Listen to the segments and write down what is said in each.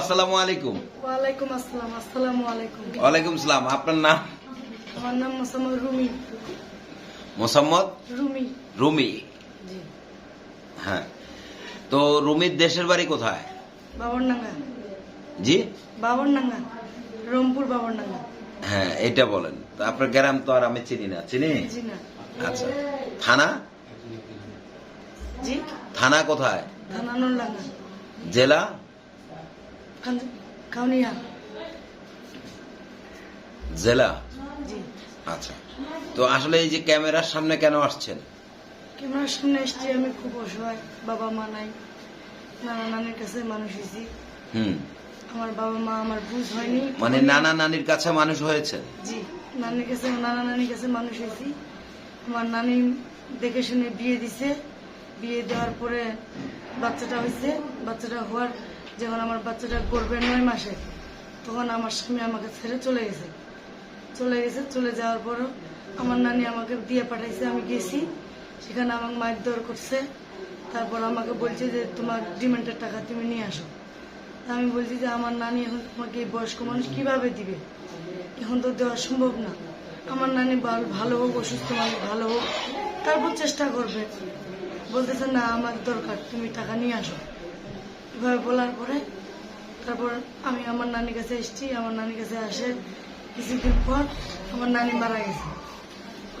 আসসালামু আলাইকুম। ওয়ালাইকুম আসসালাম আসসালামু আলাইকুম। ওয়ালাইকুম সালাম আপনার নাম? আমার নাম মোসাম্মদ রুমি। মোসাম্মদ? রুমি। রুমি। হ্যাঁ। তো রুমির দেশের বাড়ি কোথায়? বাবরডাঙ্গা। জি? বাবরডাঙ্গা রংপুর বাবরডাঙ্গা। হ্যাঁ এটা বলেন। তো আপনার গ্রাম তো আর আমি চিনি না চিনি? জি না। আচ্ছা। থানা? জি। থানা কোথায়? থানানুরডাঙ্গা জেলা? কাউনিয়া জেলা? জি। আচ্ছা। তো আসলে এই যে ক্যামেরার সামনে কেন আসছেন? ক্যামেরার সামনে এসছি আমি খুব অসহায় বাবা মা নাই। নানা নানির কাছে মানুষ হয়েছি। হুম। আমার বাবা মা আমার বুঝ হয়নি। মানে নানা নানির কাছে মানুষ হয়েছে? জি নানির কাছে নানা নানির কাছে মানুষ হয়েছি। আমার নানি দেখে শুনে বিয়ে দিছে। বিয়ে দেওয়ার পরে বাচ্চাটা হয়েছে। বাচ্চাটা হওয়ার যখন আমার বাচ্চাটা গর্বে নয় মাসে, তখন আমার স্বামী আমাকে ছেড়ে চলে গেছে। চলে গেছে, চলে যাওয়ার পরও আমার নানি আমাকে দিয়ে পাঠাইছে, আমি গেছি। সেখানে আমাকে মারধর করছে। তারপর আমাকে বলছে যে, তোমার ডিমান্ডের টাকা তুমি নিয়ে আসো। আমি বলছি যে, আমার নানি এখন তোমাকে বয়স্ক মানুষ কীভাবে দিবে? এখন তো দেওয়া সম্ভব না। আমার নানি ভালো হোক, অসুস্থ মানুষ ভালো হোক, তারপর চেষ্টা করবে। বলতেছে, না, আমার দরকার, তুমি টাকা নিয়ে আসো। এভাবে বলার পরে তারপর আমি আমার নানির কাছে এসেছি আমার নানির কাছে আসে কিছুদিন পর আমার নানি মারা গেছে।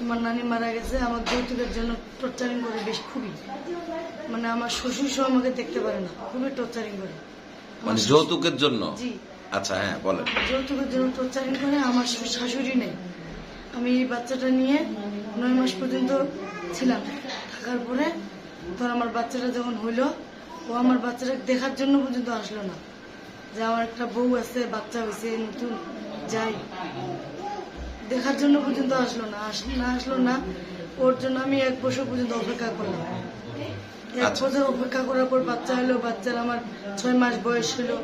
আমার নানি মারা গেছে আমার যৌতুকের জন্য টর্চারিং করে বেশ খুবই। মানে আমার শ্বশুর সহ আমাকে দেখতে পারে না খুবই টর্চারিং করে। মানে যৌতুকের জন্য? জি। আচ্ছা হ্যাঁ বলেন। যৌতুকের জন্য টর্চারিং করে আমার শাশুড়ি নেই। আমি এই বাচ্চাটা নিয়ে নয় মাস পর্যন্ত ছিলাম। থাকার পরে ধর আমার বাচ্চাটা যখন হইল ও আমার বাচ্চাটা দেখার জন্য পর্যন্ত আসলো না। যে আমার একটা বউ আছে বাচ্চা হয়েছে নতুন যাই। দেখার জন্য পর্যন্ত আসলো না না আসলো না। ওর জন্য আমি এক বছর পর্যন্ত অপেক্ষা করলাম। এক আচ্ছা। বছর অপেক্ষা করার পর বাচ্চা হলো বাচ্চার আমার ছয় মাস বয়স হলো।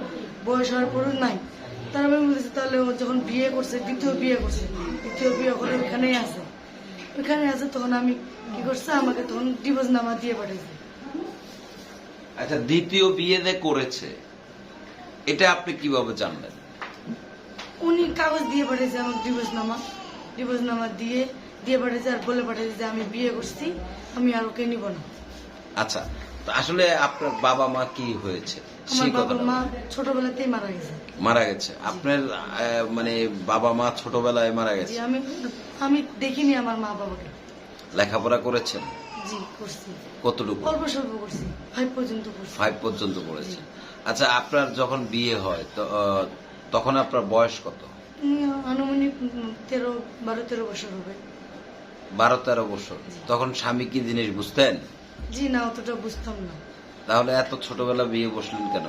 বয়স হওয়ার পরও নাই। তার আমি বলেছি তাহলে ও যখন বিয়ে করছে দ্বিতীয় বিয়ে করছে দ্বিতীয় বিয়ে করে ওখানেই আছে। ওখানে আছে তখন আমি কি করছে আমাকে তখন ডিভোর্স নামা দিয়ে পাঠিয়েছে আচ্ছা দ্বিতীয় বিয়ে যে করেছে এটা আপনি কীভাবে জানলেন? উনি কাগজ দিয়ে পাঠিয়েছে আমার ডিভোর্স নামা ডিভোর্স নামা দিয়ে দিয়ে পাঠিয়েছে আর বলে পাঠিয়েছে যে আমি বিয়ে করছি আমি আর ওকে নিব না। আচ্ছা আসলে আপনার বাবা মা কি হয়েছে? আমার সেই বাবা মা ছোটবেলাতেই মারা গেছে। মারা গেছে। আপনার মানে বাবা মা ছোটবেলায় মারা গেছে? আমি আমি দেখিনি আমার মা বাবাকে লেখাপড়া করেছেন? জি করছি। কতটুকু? অল্প স্বল্প করছি। ফাইভ পর্যন্ত করছি। ফাইভ পর্যন্ত করেছেন। আচ্ছা আপনার যখন বিয়ে হয় তো তখন আপনার বয়স কত? আনুমানিক তেরো বারো তেরো বছর হবে। বারো তেরো বছর। তখন স্বামী কি জিনিস বুঝতেন? জি না অতটা বুঝতাম না। তাহলে এত ছোটবেলা বিয়ে বসলেন কেন?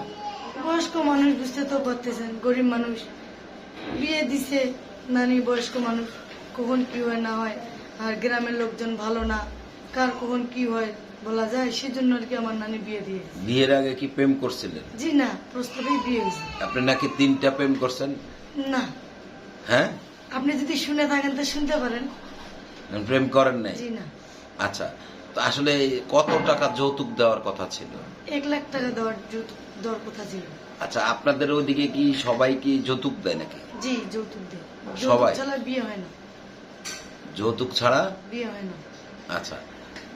বয়স্ক মানুষ বুঝতে তো পারতেছেন গরিব মানুষ। বিয়ে দিছে নানি বয়স্ক মানুষ কখন কি হয় না হয়। আর গ্রামের লোকজন ভালো না। কার কখন কি হয় বলা যায়? সেজন্য আর কি আমার নানি বিয়ে দিয়ে বিয়ের আগে কি প্রেম করছিলেন? জি না প্রস্তাবেই বিয়ে হয়েছে। আপনি নাকি তিনটা প্রেম করছেন? না। হ্যাঁ? আপনি যদি শুনে থাকেন তো শুনতে পারেন। প্রেম করেন নাই? জি না। আচ্ছা তো আসলে কত টাকা যৌতুক দেওয়ার কথা ছিল? এক লাখ টাকা দেওয়ার যৌতুক দেওয়ার কথা ছিল। আচ্ছা আপনাদের ওইদিকে কি সবাই কি যৌতুক দেয় নাকি? জি যৌতুক দেয়। সবাই? বিয়ে হয় না। যৌতুক ছাড়া? বিয়ে হয় না। আচ্ছা।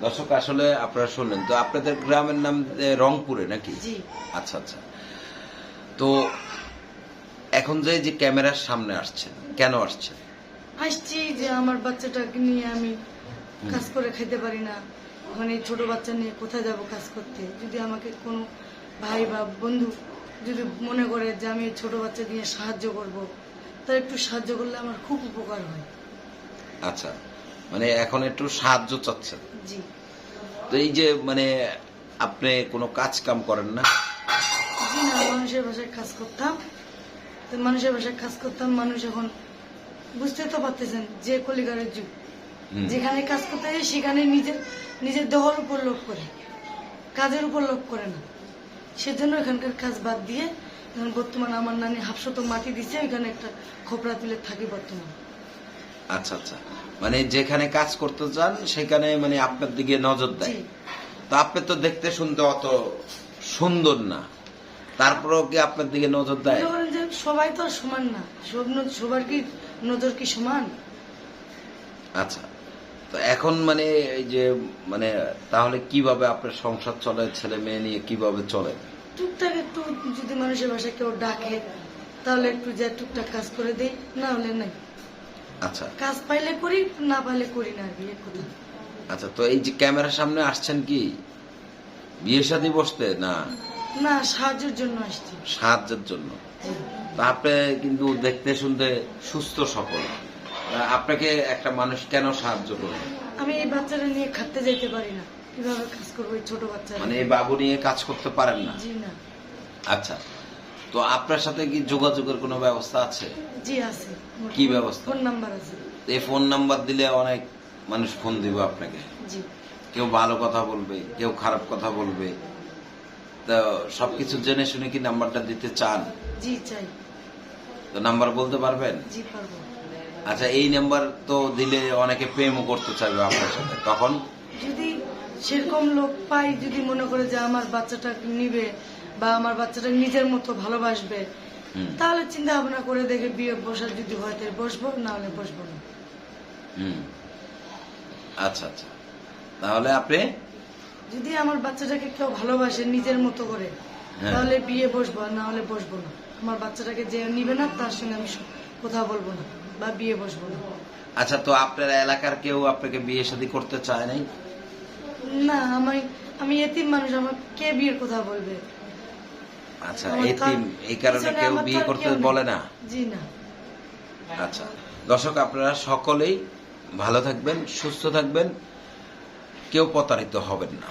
দর্শক আসলে আপনারা শুনলেন তো আপনাদের গ্রামের নাম রংপুরে নাকি? জি। আচ্ছা আচ্ছা। তো এখন যে যে ক্যামেরার সামনে আসছেন কেন আসছেন আসছি যে আমার বাচ্চাটাকে নিয়ে আমি কাজ করে খেতে পারি না। ওখানে ছোট বাচ্চা নিয়ে কোথায় যাব কাজ করতে? যদি আমাকে কোনো ভাই বা বন্ধু যদি মনে করে যে আমি ছোট বাচ্চা নিয়ে সাহায্য করব তাহলে একটু সাহায্য করলে আমার খুব উপকার হয়। আচ্ছা মানে এখন একটু সাহায্য চাচ্ছেন। জি। তো এই যে মানে আপনি কোনো কাজ কাম করেন না? জি না মানুষের বাসায় কাজ করতাম। তো মানুষের বাসায় কাজ করতাম মানুষ এখন বুঝতে তো পারতেছেন যে কলিগারের যুগ। যেখানে কাজ করতে যায় সেখানে নিজের নিজের দেহর উপর লোক করে। কাজের উপর লোক করে না। সেজন্য এখানকার কাজ বাদ দিয়ে বর্তমানে আমার নানি হাফশত মাটি দিছে ওইখানে একটা খোপড়া তুলে থাকি বর্তমানে। আচ্ছা আচ্ছা। মানে যেখানে কাজ করতে চান সেখানে মানে আপনার দিকে নজর দেয়। তো আপনি তো দেখতে শুনতে অত সুন্দর না। তারপরেও কি আপনার দিকে নজর দেয়? সবাই তো সমান না। সবার কি নজর কি সমান? আচ্ছা। তো এখন মানে এই যে মানে তাহলে কীভাবে আপনার সংসার চলে ছেলে মেয়ে নিয়ে কীভাবে চলে? টুকটাক একটু যদি মানুষের বাসায় কেউ ডাকে তাহলে একটু যে টুকটাক কাজ করে দেই না হলে নাই। আচ্ছা। কাজ পাইলে করি না পাইলে করি না কথা। আচ্ছা তো এই যে ক্যামেরার সামনে আসছেন কি? বিয়ে বসতে না? না সাহায্যের জন্য আসছি। সাহায্যের জন্য। আপনি কিন্তু দেখতে শুনতে সুস্থ সফল আপনাকে একটা মানুষ কেন সাহায্য করবে? আমি এই বাচ্চাটা নিয়ে খাটতে যেতে পারি না। কীভাবে কাজ করব ছোট বাচ্চা মানে এই বাবু নিয়ে কাজ করতে পারেন না? জি না। আচ্ছা। তো আপনার সাথে কি যোগাযোগের কোনো ব্যবস্থা আছে? জি আছে। কি ব্যবস্থা? ফোন নাম্বার আছে। এই ফোন নাম্বার দিলে অনেক মানুষ ফোন দিবে আপনাকে। জি। কেউ ভালো কথা বলবে কেউ খারাপ কথা বলবে। তো সবকিছু জেনে শুনে কি নাম্বারটা দিতে চান? জি চাই। তো নাম্বার বলতে পারবেন? জি পারব। আচ্ছা এই নাম্বার তো দিলে অনেকে প্রেমও করতে চাইবে আপনার সাথে। তখন যদি সেরকম লোক পাই যদি মনে করে যে আমার বাচ্চাটা নিবে বা আমার বাচ্চাটা নিজের মতো ভালোবাসবে তাহলে চিন্তা ভাবনা করে দেখে বিয়ে বসার যদি হয় তাহলে বসবো না হলে বসবো না। আচ্ছা আচ্ছা। তাহলে আপনি? যদি আমার বাচ্চাটাকে কেউ ভালোবাসে নিজের মতো করে হ্যাঁ। তাহলে বিয়ে বসবো না হলে বসবো না। আমার বাচ্চাটাকে যে নিবে না তার সঙ্গে আমি কথা বলব না বা বিয়ে বসবো না। আচ্ছা তো আপনার এলাকার কেউ আপনাকে বিয়ে শাদী করতে চায় নাই? না আমি আমি এতিম মানুষ আমার কে বিয়ের কথা বলবে? আচ্ছা এতিম এই কারণে কেউ বিয়ে করতে বলে না? জি না। আচ্ছা দর্শক আপনারা সকলেই ভালো থাকবেন সুস্থ থাকবেন কেউ প্রতারিত হবেন না।